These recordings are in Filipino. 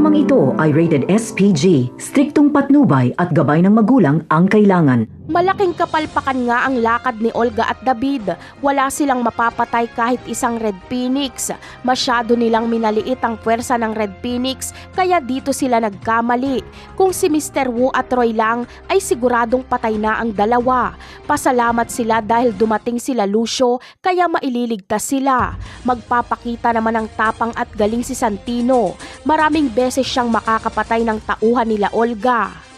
Programang ito ay rated SPG, striktong patnubay at gabay ng magulang ang kailangan. Malaking kapalpakan nga ang lakad ni Olga at David. Wala silang mapapatay kahit isang Red Phoenix. Masyado nilang minaliit ang puwersa ng Red Phoenix kaya dito sila nagkamali. Kung si Mr. Wu at Roy lang ay siguradong patay na ang dalawa. Pasalamat sila dahil dumating sila Lucio kaya maililigtas sila. Magpapakita naman ng tapang at galing si Santino. Maraming beses siyang makakapatay ng tauhan nila Olga.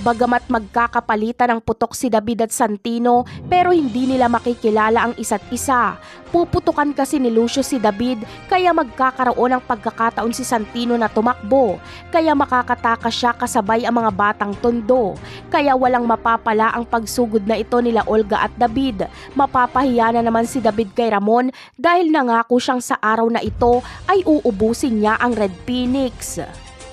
Bagamat magkakapalitan ng putok si David at Santino pero hindi nila makikilala ang isa't isa. Puputukan kasi ni Lucio si David kaya magkakaroon ng pagkakataon si Santino na tumakbo. Kaya makakatakas siya kasabay ang mga batang tondo. Kaya walang mapapala ang pagsugod na ito nila Olga at David. Mapapahiya na naman si David kay Ramon dahil nangako siyang sa araw na ito ay uubusin niya ang Red Phoenix.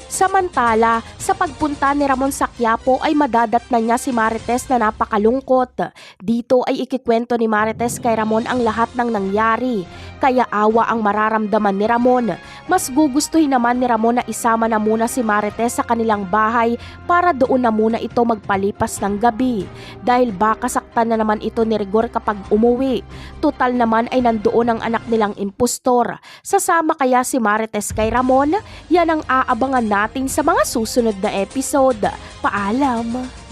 Samantala, sa pagpunta ni Ramon sa Quiapo ay madadat na niya si Marites na napakalungkot. Dito ay ikikwento ni Marites kay Ramon ang lahat ng nangyari. Kaya awa ang mararamdaman ni Ramon. Mas gugustuhin naman ni Ramon na isama na muna si Marites sa kanilang bahay para doon na muna ito magpalipas ng gabi. Dahil baka saktan na naman ito ni Rigor kapag umuwi. Total naman ay nandoon ang anak nilang impostor. Sasama kaya si Marites kay Ramon? Yan ang aabangan natin sa mga susunod na episode. Paalam!